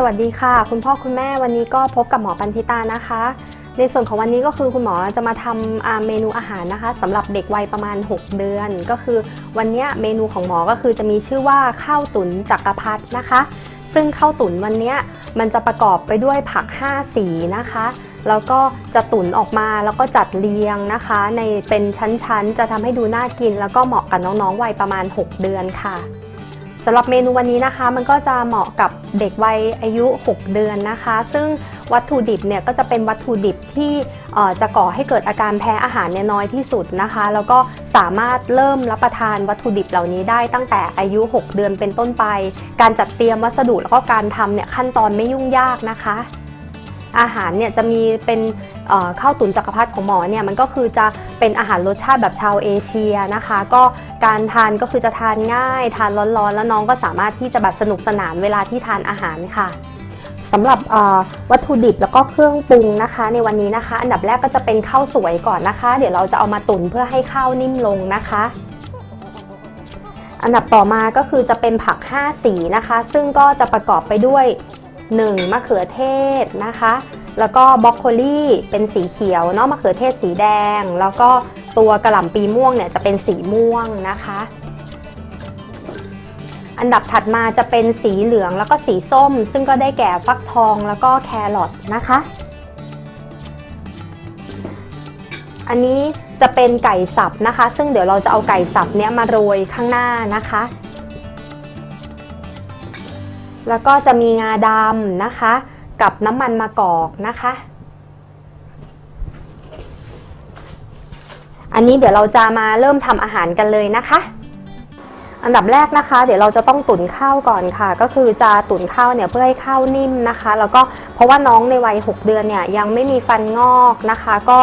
สวัสดีค่ะ คุณพ่อคุณแม่วันนี้ก็พบกับหมอปันธิตานะคะ ในส่วนของวันนี้ก็คือคุณหมอจะมาทำเมนูอาหารนะคะสำหรับเด็กวัยประมาณ 6 เดือน ก็คือวันนี้เมนูของหมอก็คือจะมีชื่อว่าข้าวตุ๋นจักรพรรดินะคะ ซึ่งข้าวตุ๋นวันนี้มันจะประกอบไปด้วยผัก 5 สีนะคะ แล้วก็จะตุ๋นออกมาแล้วก็จัดเรียงนะคะ ในเป็นชั้นๆจะทำให้ดูน่ากิน แล้วก็เหมาะกับน้องๆวัยประมาณ 6 เดือนค่ะำหรับเมนูวันนี้นะคะ มันก็จะเหมาะกับเด็กวัยอายุ 6 เดือนนะคะ ซึ่งวัตถุดิบเนี่ยก็จะเป็นวัตถุดิบที่จะก่อให้เกิดอาการแพ้อาหารเนี่ยน้อยที่สุดนะคะ แล้วก็สามารถเริ่มรับประทานวัตถุดิบเหล่านี้ได้ตั้งแต่อายุ 6 เดือนเป็นต้นไป การจัดเตรียมวัสดุแล้วก็การทำเนี่ยขั้นตอนไม่ยุ่งยากนะคะ อาหารเนี่ยจะมีเป็นข้าวตุ๋นจักรพรรดิของหมอเนี่ยมันก็คือจะเป็นอาหารรสชาติแบบชาวเอเชียนะคะ ก็การทานก็คือจะทานง่าย ทานร้อนๆ แล้วน้องก็สามารถที่จะแบบสนุกสนานเวลาที่ทานอาหารค่ะสำหรับวัตถุดิบแล้วก็เครื่องปรุงนะคะ ในวันนี้นะคะ อันดับแรกก็จะเป็นข้าวสวยก่อนนะคะ เดี๋ยวเราจะเอามาตุ๋นเพื่อให้ข้าวนิ่มลงนะคะอันดับต่อมาก็คือจะเป็นผัก 5 สีนะคะ ซึ่งก็จะประกอบไปด้วย 1. มะเขือเทศนะคะ แล้วก็บรอกโคลีเป็นสีเขียวเนาะมะเขือเทศสีแดง แล้วก็ตัวกระหล่ำปีม่วงเนี่ยจะเป็นสีม่วงนะคะ อันดับถัดมาจะเป็นสีเหลืองแล้วก็สีส้ม ซึ่งก็ได้แก่ฟักทองแล้วก็แครอทนะคะ อันนี้จะเป็นไก่สับนะคะ ซึ่งเดี๋ยวเราจะเอาไก่สับเนี้ยมาโรยข้างหน้านะคะ แล้วก็จะมีงาดำนะคะ กับน้ำมันมะกอกนะคะ อันนี้เดี๋ยวเราจะมาเริ่มทำอาหารกันเลยนะคะ อันดับแรกนะคะ เดี๋ยวเราจะต้องตุ๋นข้าวก่อนค่ะ ก็คือจะตุ๋นข้าวเนี่ยเพื่อให้ข้าวนิ่มนะคะ แล้วก็เพราะว่าน้องในวัย 6 เดือนเนี่ยยังไม่มีฟันงอกนะคะ ก็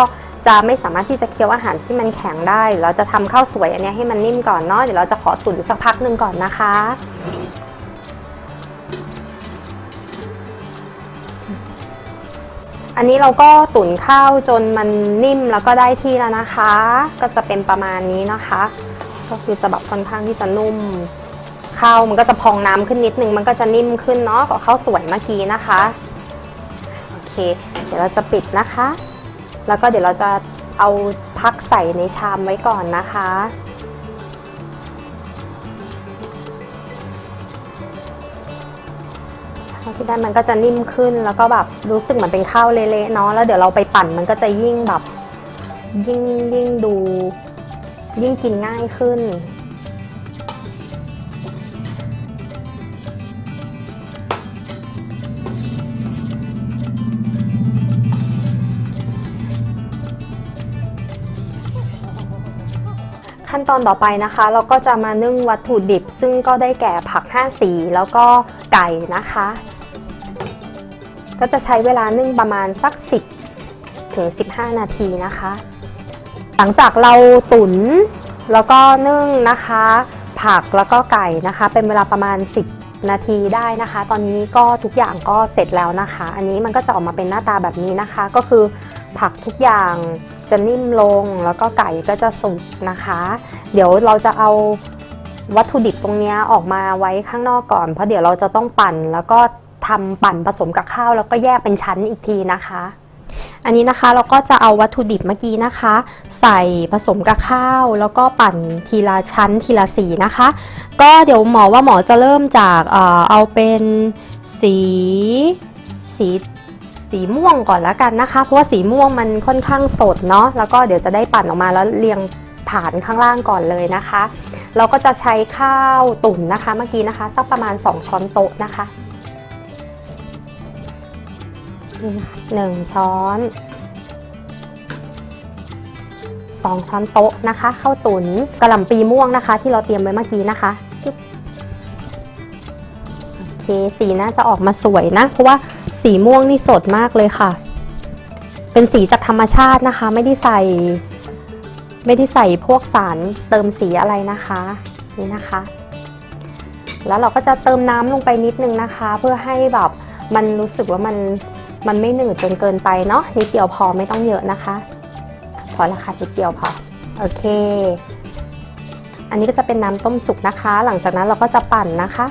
จะไม่สามารถที่จะเคี้ยวอาหารที่มันแข็งได้ เราจะทำข้าวสวยอันนี้ให้มันนิ่มก่อนเนาะ เดี๋ยวเราจะขอตุ๋นสักพักหนึ่งก่อนนะคะ อันนี้เราก็ตุ๋นข้าวจนมันนิ่มแล้วก็ได้ที่แล้วนะคะ ก็จะเป็นประมาณนี้นะคะ ก็คือจะแบบค่อนข้างที่จะนุ่มข้าวมันก็จะพองน้ำขึ้นนิดนึงมันก็จะนิ่มขึ้นเนาะกว่าข้าวสวยเมื่อกี้นะคะโอเค เดี๋ยวเราจะปิดนะคะ แล้วก็เดี๋ยวเราจะเอาพักใส่ในชามไว้ก่อนนะคะ ที่ได้มันก็จะนิ่มขึ้นแล้วก็แบบรู้สึกเหมือนเป็นข้าวเละๆเนาะแล้วเดี๋ยวเราไปปั่นมันก็จะยิ่งแบบ ยิ่งยิ่งดู ยิ่งกินง่ายขึ้น ขั้นตอนต่อไปนะคะ เราก็จะมานึ่งวัตถุดิบ ซึ่งก็ได้แก่ผัก 5 สี แล้วก็ไก่นะคะ ก็จะใช้เวลานึ่งประมาณสัก 10 ถึง 15 นาทีนะคะ หลังจากเราตุ๋นแล้วก็นึ่งนะคะ ผักแล้วก็ไก่นะคะ เป็นเวลาประมาณ 10 นาทีได้นะคะ ตอนนี้ก็ทุกอย่างก็เสร็จแล้วนะคะ อันนี้มันก็จะออกมาเป็นหน้าตาแบบนี้นะคะ ก็คือผักทุกอย่างจะนิ่มลงแล้วก็ไก่ก็จะสุกนะคะ เดี๋ยวเราจะเอาวัตถุดิบตรงนี้ออกมาไว้ข้างนอกก่อน เพราะเดี๋ยวเราจะต้องปั่นแล้วก็ ทำปั่นผสมกับข้าวแล้วก็แยกเป็นชั้นอีกทีนะคะ อันนี้นะคะเราก็จะเอาวัตถุดิบเมื่อกี้นะคะ ใส่ผสมกับข้าว แล้วก็ปั่นทีละชั้นทีละสีนะคะ ก็เดี๋ยวหมอว่าหมอจะเริ่มจากเอ่อเอาเป็นสีสีสีม่วงก่อนแล้วกันนะคะ เพราะว่าสีม่วงมันค่อนข้างสดเนาะแล้วก็เดี๋ยวจะได้ปั่นออกมาแล้วเรียงฐานข้างล่างก่อนเลยนะคะ เราก็จะใช้ข้าวตุ๋นนะคะเมื่อกี้นะคะ สักประมาณ 2 ช้อนโต๊ะนะคะ หนึ่งช้อนสองช้อนโต๊ะนะคะข้าวตุ๋นกระหล่ำปีม่วงนะคะ ที่เราเตรียมไว้เมื่อกี้นะคะโอเคสีน่าจะออกมาสวยนะ เพราะว่าสีม่วงนี่สดมากเลยค่ะ เป็นสีจากธรรมชาตินะคะ ไม่ได้ใส่ ไม่ได้ใส่พวกสารเติมสีอะไรนะคะนี่นะคะ แล้วเราก็จะเติมน้ำลงไปนิดนึงนะคะ เพื่อให้แบบมันรู้สึกว่ามัน มันไม่หนืดจนเกินไปเนาะนิดเดียวพอไม่ต้องเยอะนะคะ พอละค่ะนิดเดียวพอโอเค อันนี้ก็จะเป็นน้ำต้มสุกนะคะ หลังจากนั้นเราก็จะปั่นนะคะ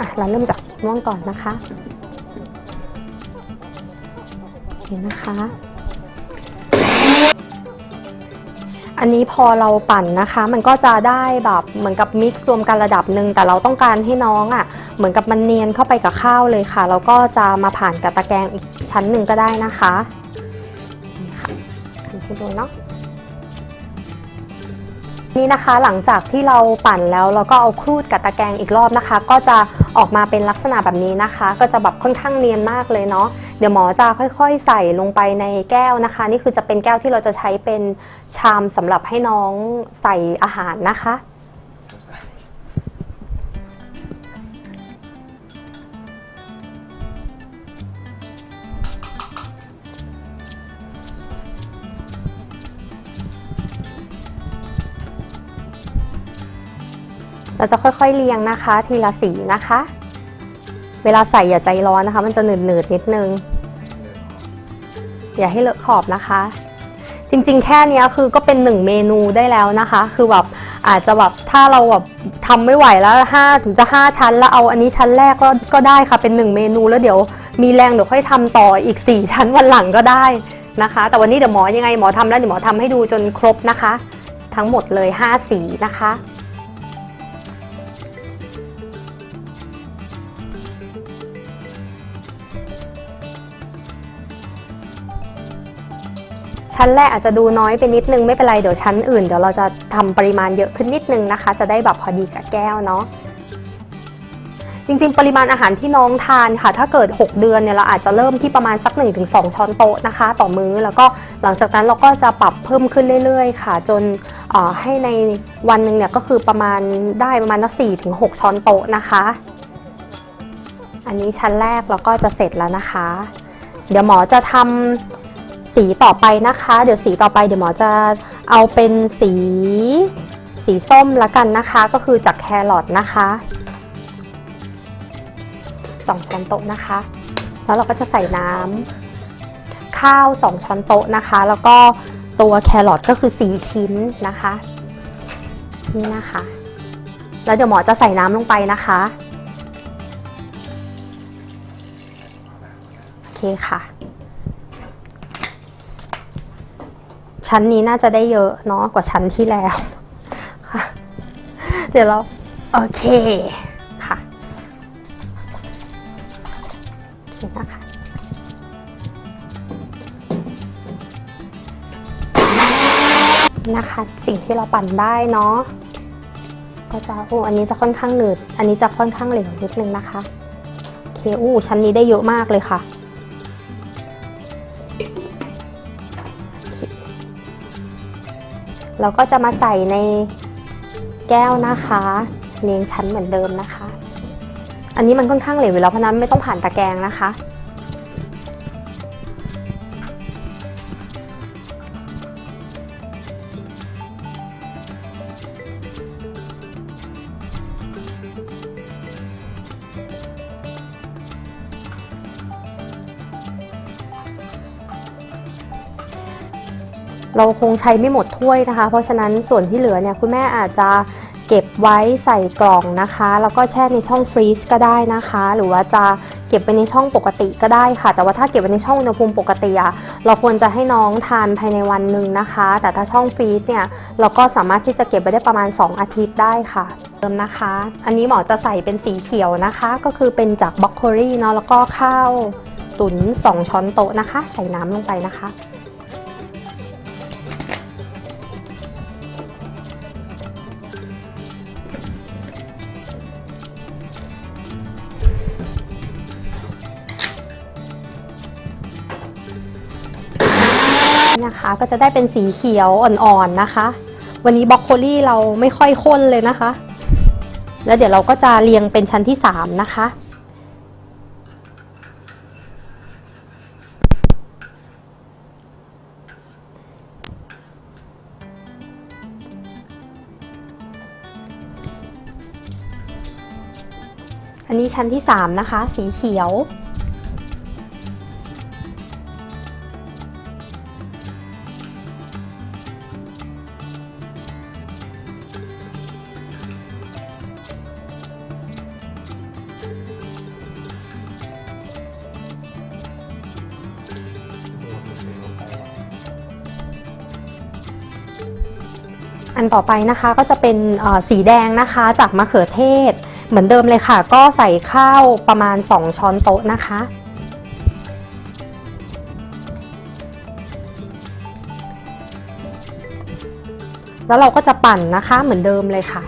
อะเราเริ่มจากสีม่วงก่อนนะคะเห็นนะคะ อันนี้พอเราปั่นนะคะ มันก็จะได้แบบเหมือนกับมิกซ์รวมกันระดับหนึ่งแต่เราต้องการให้น้องอะ่ะ เหมือนกับมันเนียนเข้าไปกับข้าวเลยค่ะ แล้วก็จะมาผ่านกับตะแกรงอีกชั้นหนึ่งก็ได้นะคะนี่ค่ะกันให้ดูเนาะนี่นะคะหลังจากที่เราปั่นแล้วเราก็เอาครูดกับตะแกรงอีกรอบนะคะ ก็จะออกมาเป็นลักษณะแบบนี้นะคะ ก็จะแบบค่อนข้างเนียนมากเลยเนาะ เดี๋ยวหมอจะค่อยๆ ใส่ลงไปในแก้วนะคะ นี่คือจะเป็นแก้วที่เราจะใช้เป็นชามสำหรับให้น้องใส่อาหารนะคะ เราจะค่อยๆเรียงนะคะ ทีละสีนะคะ เวลาใส่อย่าใจร้อนนะคะ มันจะหนืดๆนิดนึง อย่าให้เลอะขอบนะคะ จริงๆ แค่นี้คือก็เป็นหนึ่งเมนูได้แล้วนะคะ คือแบบอาจจะแบบถ้าเราแบบทำไม่ไหวแล้ว5ถึงจะ 5 ชั้น แล้วเอาอันนี้ชั้นแรกก็ก็ได้ค่ะเป็น 1 เมนูแล้วเดี๋ยวมีแรงเดี๋ยวค่อยทำต่ออีก 4 ชั้นวันหลังก็ได้นะคะ แต่วันนี้เดี๋ยวหมอยังไงหมอทำแล้วเดี๋ยวหมอทำให้ดูจนครบนะคะ ทั้งหมดเลย 5 สีนะคะ ชั้นแรกอาจจะดูน้อยไปนิดนึงไม่เป็นไรเดี๋ยวชั้นอื่นเดี๋ยวเราจะทำปริมาณเยอะขึ้นนิดนึงนะคะ จะได้แบบพอดีกับแก้วเนาะจริงๆ ปริมาณอาหารที่น้องทานค่ะ ถ้าเกิด 6 เดือนเนี่ยเราอาจจะเริ่มที่ประมาณสัก 1-2 ช้อนโต๊ะนะคะ ต่อมื้อแล้วก็หลังจากนั้นเราก็จะปรับเพิ่มขึ้นเรื่อยๆ ค่ะ จนเอ่อให้ในวันหนึ่งเนี่ยก็คือประมาณได้ประมาณนัก4-6ช้อนโต๊ะนะคะ อันนี้ชั้นแรกเราก็จะเสร็จแล้วนะคะ เดี๋ยวหมอจะทำ สีต่อไปนะคะ เดี๋ยวสีต่อไปเดี๋ยวหมอจะเอาเป็นสีสีส้มละกันนะคะ ก็คือจากแครอทนะคะสองช้อนโต๊ะนะคะ แล้วเราก็จะใส่น้ำข้าวสองช้อนโต๊ะนะคะ แล้วก็ตัวแครอทก็คือ4ชิ้นนะคะ นี่นะคะ แล้วเดี๋ยวหมอจะใส่น้ำลงไปนะคะโอเคค่ะ ชั้นนี้น่าจะได้เยอะเนาะกว่าชั้นที่แล้วค่ะเดี๋ยวเราโอเคค่ะโอเคนะคะนะคะสิ่งที่เราปั่นได้เนาะก็จะโอ้อันนี้จะค่อนข้างหนืด อันนี้จะค่อนข้างเหลวนิดนึงนะคะ โอเคอู้ชั้นนี้ได้เยอะมากเลยค่ะ เราก็จะมาใส่ในแก้วนะคะเรียงชั้นเหมือนเดิมนะคะ อันนี้มันค่อนข้างเหลวอยู่แล้วเพราะนั้นไม่ต้องผ่านตะแกรงนะคะ เราคงใช้ไม่หมดถ้วยนะคะ เพราะฉะนั้นส่วนที่เหลือเนี่ยคุณแม่อาจจะเก็บไว้ใส่กล่องนะคะ แล้วก็แช่ในช่องฟรีซก็ได้นะคะ หรือว่าจะเก็บไว้ในช่องปกติก็ได้ค่ะ แต่ว่าถ้าเก็บไว้ในช่องอุณหภูมิปกติอะเราควรจะให้น้องทานภายในวันหนึ่งนะคะ แต่ถ้าช่องฟรีซเนี่ยเราก็สามารถที่จะเก็บไว้ได้ประมาณ 2 อาทิตย์ได้ค่ะเติมนะคะ อันนี้หมอจะใส่เป็นสีเขียวนะคะ ก็คือเป็นจากบล็อกโคลี่เนาะแล้วก็ข้าวตุ๋น2ช้อนโต๊ะนะคะ ใส่น้ำลงไปนะคะ นะคะ ก็จะได้เป็นสีเขียวอ่อนๆนะคะ วันนี้บรอกโคลี่เราไม่ค่อยข้นเลยนะคะ แล้วเดี๋ยวเราก็จะเรียงเป็นชั้นที่ 3 นะคะอันนี้ชั้นที่ 3 นะคะ สีเขียว อันต่อไปนะคะก็จะเป็นสีแดงนะคะจากมะเขือเทศ เหมือนเดิมเลยค่ะ ก็ใส่ข้าวประมาณ 2 ช้อนโต๊ะนะคะ แล้วเราก็จะปั่นนะคะเหมือนเดิมเลยค่ะ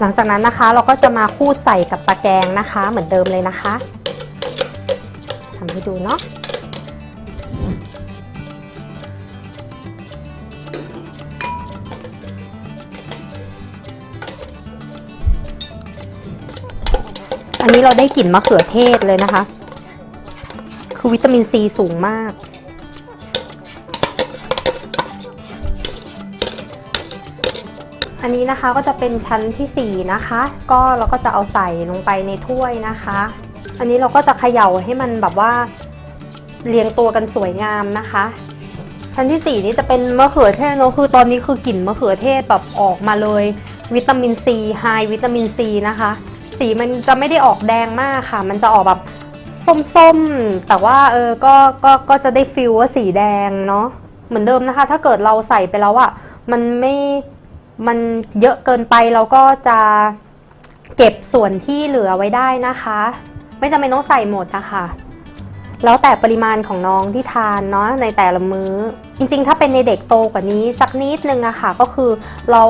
หลังจากนั้นนะคะเราก็จะมาคูดใส่กับตะแกรงนะคะ เหมือนเดิมเลยนะคะ ทำให้ดูเนาะอันนี้เราได้กลิ่นมะเขือเทศเลยนะคะ คือวิตามินซีสูงมาก อันนี้นะคะก็จะเป็นชั้นที่ 4 นะคะ ก็เราก็จะเอาใส่ลงไปในถ้วยนะคะ อันนี้เราก็จะเขย่าให้มันแบบว่าเรียงตัวกันสวยงามนะคะ ชั้นที่ 4 นี้จะเป็นมะเขือเทศเนอะคือตอนนี้คือกลิ่นมะเขือเทศแบบออกมาเลย วิตามินซีไฮวิตามินซีนะคะ สีมันจะไม่ได้ออกแดงมากค่ะ มันจะออกแบบส้มๆ แต่ว่าเออก็ก็ก็จะได้ฟิลว่าสีแดงเนาะเหมือนเดิมนะคะ ถ้าเกิดเราใส่ไปแล้วอะมันไม่มันเยอะเกินไปเราก็จะเก็บส่วนที่เหลือไว้ได้นะคะ ไม่จำเป็นต้องใส่หมดนะคะแล้วแต่ปริมาณของน้องที่ทานเนาะในแต่ละมือ้อ จริงๆ ถ้าเป็นในเด็กโตกว่านี้สักนิดนึงอะค่ะก็คือเรา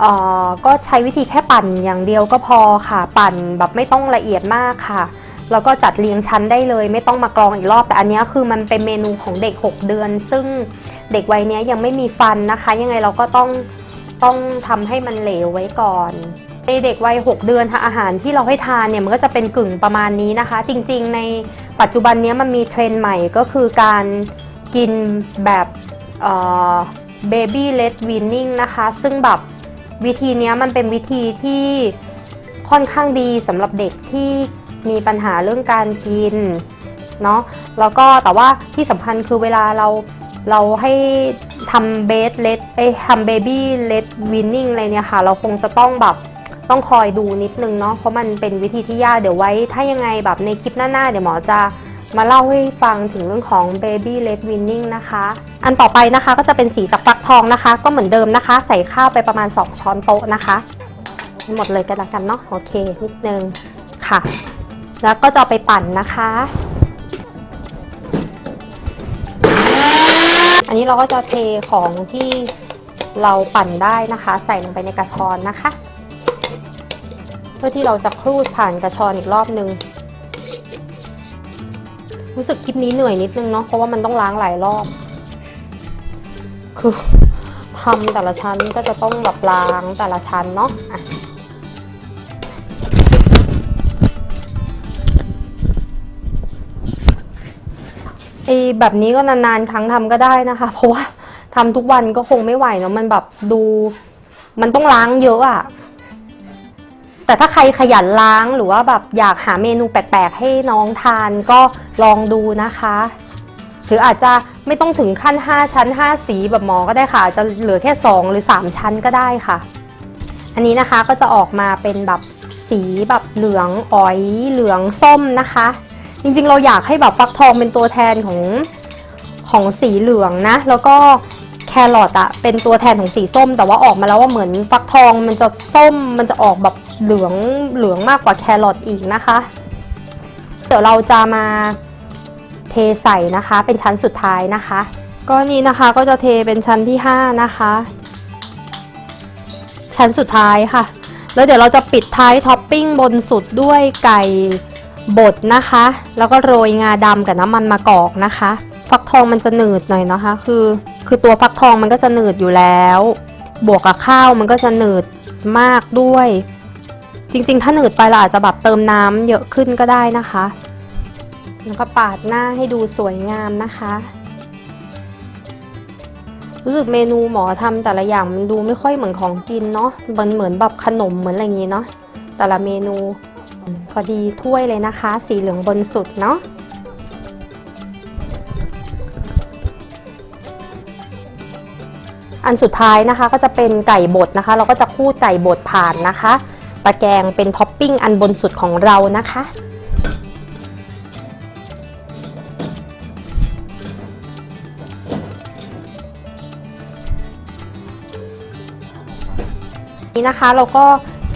เอ่อก็ใช้วิธีแค่ปั่นอย่างเดียวก็พอค่ะ ปั่นแบบไม่ต้องละเอียดมากค่ะแล้วก็จัดเรียงชั้นได้เลย ไม่ต้องมากรองอีกรอบ แต่อันนี้คือมันเป็นเมนูของเด็ก 6 เดือน ซึ่งเด็กวัยนี้ยังไม่มีฟันนะคะ ยังไงเราก็ต้องต้องทำให้มันเหลวไว้ก่อน เด็กวัย 6 เดือนอาหารที่เราให้ทานเนี่ยมันก็จะเป็นกึ่งประมาณนี้นะคะ จริงๆ ในปัจจุบันนี้มันมีเทรนด์ใหม่ก็คือการกินแบบเบบี้เลดวินนิ่งนะคะ ซึ่งแบบวิธีนี้มันเป็นวิธีที่ค่อนข้างดีสำหรับเด็กที่มีปัญหาเรื่องการกินเนาะแล้วก็แต่ว่าที่สำคัญคือเวลาเราเราให้ทำเบสเลดเอ้ยทำเบบี้เลดวินนิ่งอะไรเนี่ยค่ะ เราคงจะต้องแบบ ต้องคอยดูนิดนึงเนาะเพราะมันเป็นวิธีที่ยากเดี๋ยวไว้ ถ้ายังไงแบบในคลิปหน้าๆ เดี๋ยวหมอจะมาเล่าให้ฟังถึงเรื่องของ Baby Led Winning นะคะ อันต่อไปนะคะก็จะเป็นสีจากฟักทองนะคะ ก็เหมือนเดิมนะคะ ใส่ข้าวไปประมาณ 2 ช้อนโต๊ะนะคะหมดเลยก็แล้วกันเนาะโอเคนิดนึงค่ะ แล้วก็จะไปปั่นนะคะ อันนี้เราก็จะเทของที่เราปั่นได้นะคะ ใส่ลงไปในกระชอนนะคะ พื่อที่เราจะครูดผ่านกระชอนอีกรอบนึง รู้สึกคลิปนี้เหนื่อยนิดนึงเนาะเพราะว่ามันต้องล้างหลายรอบ คือทำแต่ละชั้นก็จะต้องแบบล้างแต่ละชั้นเนาะะไอแบบนี้ก็นานๆ ครั้งทำก็ได้นะคะ เพราะว่าทำทุกวันก็คงไม่ไหวเนาะมันแบบดู มันต้องล้างเยอะอะ แต่ถ้าใครขยันล้างหรือว่าแบบอยากหาเมนูแปลกๆ ให้น้องทานก็ลองดูนะคะ หรืออาจจะไม่ต้องถึงขั้น 5 ชั้น 5 สีแบบหมอก็ได้ค่ะจจะเหลือแค่ 2 หรือ 3 ชั้นก็ได้ค่ะ อันนี้นะคะก็จะออกมาเป็นแบบสีแบบเหลืองอ๋อยเหลืองส้มนะคะ จริงๆเราอยากให้แบบฟักทองเป็นตัวแทนของของสีเหลืองนะ แล้วก็ แครอทอะเป็นตัวแทนของสีส้ม แต่ว่าออกมาแล้วว่าเหมือนฟักทองมันจะส้มมันจะออกแบบเหลืองเหลืองมากกว่าแครอทอีกนะคะ เดี๋ยวเราจะมาเทใส่นะคะเป็นชั้นสุดท้ายนะคะ ก็นี้นะคะก็จะเทเป็นชั้นที่ 5 นะคะ ชั้นสุดท้ายค่ะ แล้วเดี๋ยวเราจะปิดท้ายท็อปปิ้งบนสุดด้วยไก่บดนะคะ แล้วก็โรยงาดำกับน้ำมันมะกอกนะคะ ฟักทองมันจะหนืดหน่อยนะคะ คือ คือตัวฟักทองมันก็จะหนืดอยู่แล้ว บวกกับข้าวมันก็จะหนืดมากด้วย จริงๆ ถ้าหนืดไปเราอาจจะแบบเติมน้ำเยอะขึ้นก็ได้นะคะ แล้วก็ปาดหน้าให้ดูสวยงามนะคะ รู้สึกเมนูหมอทำแต่ละอย่างมันดูไม่ค่อยเหมือนของกินเนาะมันเหมือนแบบขนมเหมือนอะไรอย่างงี้เนาะแต่ละเมนูพอดีถ้วยเลยนะคะ สีเหลืองบนสุดเนาะ อันสุดท้ายนะคะก็จะเป็นไก่บดนะคะ เราก็จะคู่ไก่บดผ่านนะคะ ตะแกรงเป็นท็อปปิ้งอันบนสุดของเรานะคะ นี่นะคะเราก็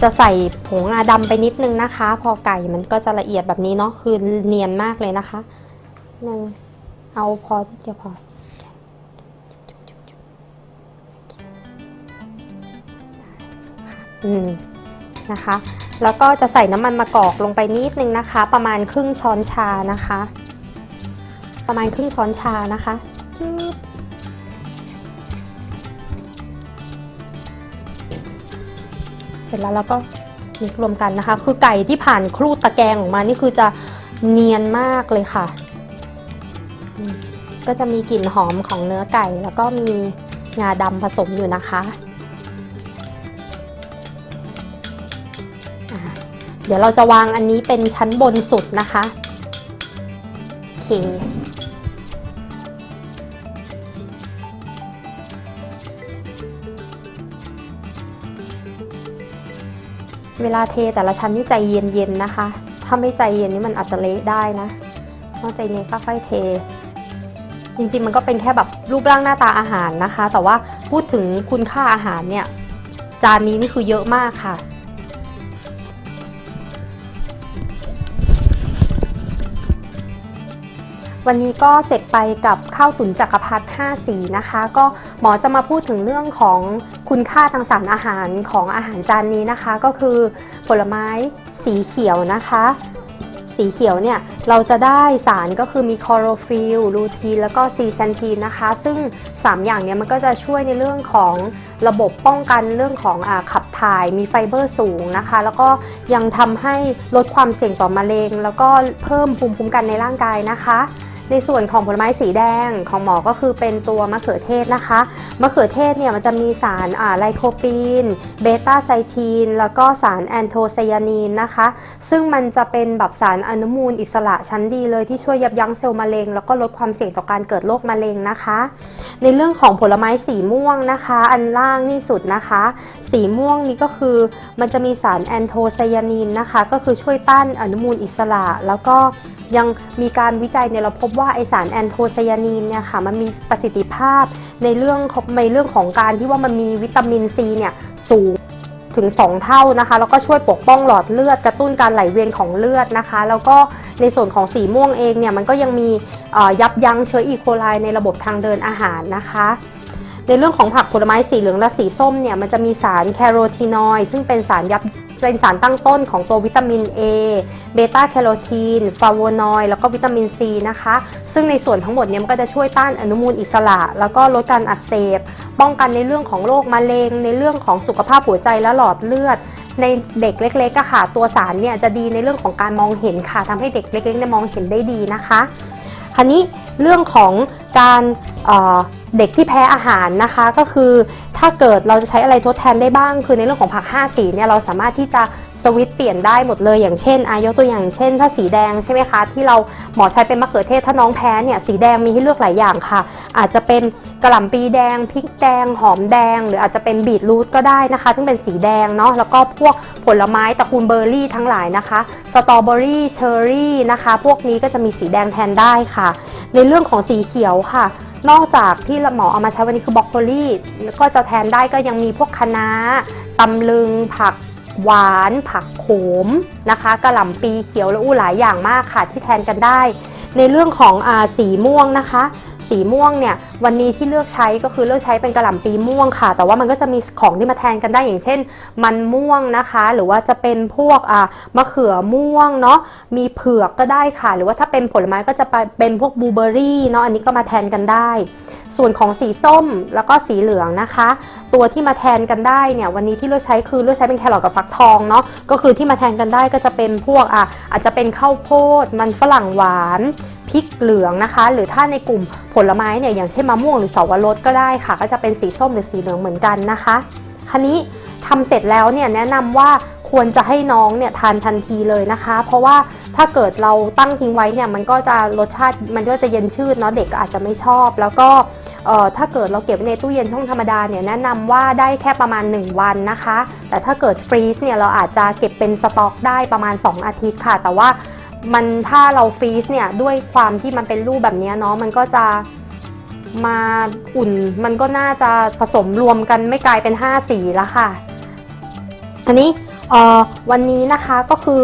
จะใส่ผงงาดำไปนิดนึงนะคะ พอไก่มันก็จะละเอียดแบบนี้เนาะคือเนียนมากเลยนะคะนึงเอาพอเดียวพอ นะคะ แล้วก็จะใส่น้ำมันมะกอกลงไปนิดนึงนะคะ ประมาณครึ่งช้อนชานะคะ ประมาณครึ่งช้อนชานะคะเสร็จแล้วเราก็มิกรวมกันนะคะ คือไก่ที่ผ่านครูดตะแกรงออกมานี่คือจะเนียนมากเลยค่ะ ก็จะมีกลิ่นหอมของเนื้อไก่ แล้วก็มีงาดำผสมอยู่นะคะ เดี๋ยวเราจะวางอันนี้เป็นชั้นบนสุดนะคะโอเคเวลาเทแต่ละชั้นนี่ใจเย็นๆนะคะ ถ้าไม่ใจเย็นนี่มันอาจจะเละได้นะต้องใจเย็นค่อยๆเท จริงๆมันก็เป็นแค่แบบรูปร่างหน้าตาอาหารนะคะ แต่ว่าพูดถึงคุณค่าอาหารเนี่ย จานนี้นี่คือเยอะมากค่ะ วันนี้ก็เสร็จไปกับข้าวตุ๋นจักรพรรดิ5สีนะคะ ก็หมอจะมาพูดถึงเรื่องของคุณค่าทางสารอาหารของอาหารจานนี้นะคะ ก็คือผลไม้สีเขียวนะคะ สีเขียวเนี่ยเราจะได้สารก็คือมีคลอโรฟิลลูทีนแล้วก็ซีแซนทีนนะคะ ซึ่ง 3 อย่างเนี้ยมันก็จะช่วยในเรื่องของระบบป้องกันเรื่องของอขับถ่ายมีไฟเบอร์สูงนะคะ แล้วก็ยังทำให้ลดความเสี่ยงต่อมะเร็ง แล้วก็เพิ่มภูมิคุ้มกันในร่างกายนะคะ ในส่วนของผลไม้สีแดงของหมอก็คือเป็นตัวมะเขือเทศนะคะ มะเขือเทศเนี่ยมันจะมีสารไลโคปีน เบต้าไซทีน แล้วก็สารแอนโทไซยานีนนะคะ ซึ่งมันจะเป็นแบบสารอนุมูลอิสระชั้นดีเลยที่ช่วยยับยั้งเซลล์มะเร็ง แล้วก็ลดความเสี่ยงต่อการเกิดโรคมะเร็งนะคะ ในเรื่องของผลไม้สีม่วงนะคะ อันล่างนี่สุดนะคะ สีม่วงนี้ก็คือมันจะมีสารแอนโทไซยานีนนะคะ ก็คือช่วยต้านอนุมูลอิสระแล้วก็ยังมีการวิจัยเนี่ยเราพบว่าไอสารแอนโทไซยานีนเนี่ยค่ะมันมีประสิทธิภาพในเรื่องในเรื่องของการที่ว่ามันมีวิตามินซีเนี่ยสูงถึง 2 เท่านะคะ แล้วก็ช่วยปกป้องหลอดเลือด กระตุ้นการไหลเวียนของเลือดนะคะ แล้วก็ในส่วนของสีม่วงเองเนี่ยมันก็ยังมียับยั้งเชื้ออีโคไลในระบบทางเดินอาหารนะคะในเรื่องของผักผลไม้สีเหลืองและสีส้มเนี่ยมันจะมีสารแคโรทีนอยด์ซึ่งเป็นสารยับ เป็นสารตั้งต้นของตัววิตามิน A เบต้าแคโรทีนฟลาโวนอยด์แล้วก็วิตามิน C นะคะ ซึ่งในส่วนทั้งหมดเนี่ยมันก็จะช่วยต้านอนุมูลอิสระ แล้วก็ลดการอักเสบ ป้องกันในเรื่องของโรคมะเร็ง ในเรื่องของสุขภาพหัวใจและหลอดเลือด ในเด็กเล็กๆอะค่ะ ตัวสารเนี่ยจะดีในเรื่องของการมองเห็นค่ะทำให้เด็กเล็กๆเนี่ยมองเห็นได้ดีนะคะคราวนี้เรื่องของการ เด็กที่แพ้อาหารนะคะก็คือถ้าเกิดเราจะใช้อะไรทดแทนได้บ้าง คือในเรื่องของผัก 5 สีเนี่ยเราสามารถที่จะสวิตช์เปลี่ยนได้หมดเลยอย่างเช่นอายกตัวอย่างเช่น ถ้าสีแดงใช่ไหมคะที่เราหมอใช้เป็นมะเขือเทศถ้าน้องแพ้เนี่ยสีแดงมีให้เลือกหลายอย่างค่ะ อาจจะเป็นกระหล่ำปีแดงพริกแดงหอมแดง หรืออาจจะเป็นบีทรูทก็ได้นะคะ ซึ่งเป็นสีแดงเนาะแล้วก็พวกผลไม้ตระกูลเบอร์รี่ทั้งหลายนะคะสตรอเบอรี่เชอร์รี่นะคะ พวกนี้ก็จะมีสีแดงแทนได้ค่ะ ในเรื่องของสีเขียวค่ะนอกจากที่หมอเอามาใช้วันนี้คือบรอกโคลีก็จะแทนได้ก็ยังมีพวกคะน้าตำลึงผักหวาน ผักโขม นะคะกระหล่ำปีเขียวและอู้หลายอย่างมากค่ะที่แทนกันได้ ในเรื่องของอสีม่วงนะคะ สีม่วงเนี่ยวันนี้ที่เลือกใช้ก็คือเลือกใช้เป็นกระหล่ำปีม่วงค่ะ แต่ว่ามันก็จะมีของที่มาแทนกันได้อย่างเช่น มันม่วงนะคะ หรือว่าจะเป็นพวกอ่ามะเขือม่วงเนาะมีเผือกก็ได้ค่ะ หรือว่าถ้าเป็นผลไม้ก็จะไปเป็นพวกบลูเบอร์รี่เนาะอันนี้ก็มาแทนกันได้ ส่วนของสีส้มแล้วก็สีเหลืองนะคะ ตัวที่มาแทนกันได้เนี่ยวันนี้ที่เลือกใช้คือเลือกใช้เป็นแครอทกับฟักทองเนาะก็คือที่มาแทนกันได้ก็จะเป็นพวกอะอาจจะเป็นข้าวโพด มันฝรั่งหวานพริกเหลืองนะคะ หรือถ้าในกลุ่มผลไม้เนี่ยอย่างเช่นมะม่วงหรือเสาวรสก็ได้ค่ะ ก็จะเป็นสีส้มหรือสีเหลืองเหมือนกันนะคะคันนี้ทำเสร็จแล้วเนี่ยแนะนำว่า ควรจะให้น้องเนี่ยทานทันทีเลยนะคะ เพราะว่าถ้าเกิดเราตั้งทิ้งไว้เนี่ยมันก็จะรสชาติมันก็จะเย็นชืดเนาะเด็กก็อาจจะไม่ชอบ แล้วก็ถ้าเกิดเราเก็บในตู้เย็นช่องธรรมดาเนี่ยแนะนำว่าได้แค่ประมาณ 1 วันนะคะ แต่ถ้าเกิดฟรีซเนี่ยเราอาจจะเก็บเป็นสต็อกได้ประมาณ 2 อาทิตย์ค่ะ แต่ว่ามันถ้าเราฟรีซเนี่ยด้วยความที่มันเป็นรูปแบบนี้เนาะมันก็จะมาอุ่นมันก็น่าจะผสมรวมกันไม่กลายเป็น 5 สีแล้วค่ะ อันนี้ วันนี้นะคะก็คือ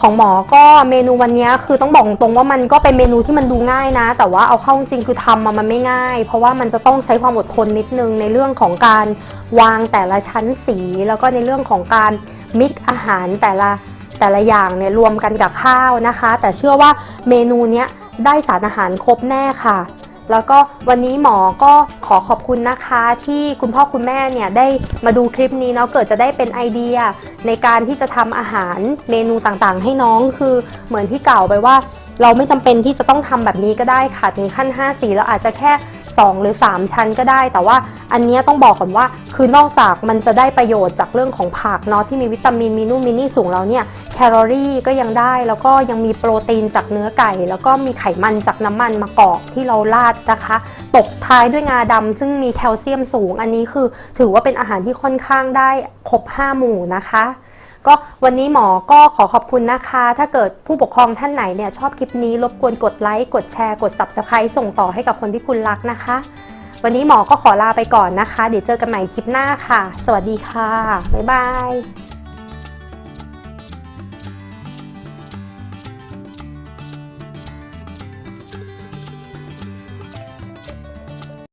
ของหมอก็เมนูวันนี้คือต้องบอกตรงว่ามันก็เป็นเมนูที่มันดูง่ายนะ แต่ว่าเอาเข้าจริงคือทำมามันไม่ง่าย เพราะว่ามันจะต้องใช้ความอดทนนิดนึงในเรื่องของการวางแต่ละชั้นสี แล้วก็ในเรื่องของการมิกอาหารแต่ละแต่ละอย่างเนี่ยรวมกันกับข้าวนะคะ แต่เชื่อว่าเมนูนี้ได้สารอาหารครบแน่ค่ะ แล้วก็วันนี้หมอก็ขอขอบคุณนะคะ ที่คุณพ่อคุณแม่เนี่ยได้มาดูคลิปนี้เนาะเกิดจะได้เป็นไอเดีย ในการที่จะทำอาหารเมนูต่างๆ ให้น้องคือเหมือนที่กล่าวไปว่า เราไม่จำเป็นที่จะต้องทำแบบนี้ก็ได้ค่ะถึงขั้น 5 สีแล้วอาจจะแค่ 2 หรือ 3 ชั้นก็ได้ แต่ว่าอันนี้ต้องบอกก่อนว่าคือนอกจากมันจะได้ประโยชน์จากเรื่องของผักเนาะที่มีวิตามินมีนู่นมีนี่สูงแล้วเนี่ยแคลอรี่ก็ยังได้ แล้วก็ยังมีโปรตีนจากเนื้อไก่ แล้วก็มีไขมันจากน้ำมันมะกอกที่เราราดนะคะ ตกท้ายด้วยงาดำซึ่งมีแคลเซียมสูงอันนี้คือถือว่าเป็นอาหารที่ค่อนข้างได้ครบ5หมู่นะคะ ก็วันนี้หมอก็ขอขอบคุณนะคะ ถ้าเกิดผู้ปกครองท่านไหนเนี่ยชอบคลิปนี้รบกวนกดไลค์กดแชร์กด Subscribe ส่งต่อให้กับคนที่คุณรักนะคะ วันนี้หมอก็ขอลาไปก่อนนะคะ เดี๋ยวเจอกันใหม่คลิปหน้าค่ะ สวัสดีค่ะบ๊ายบาย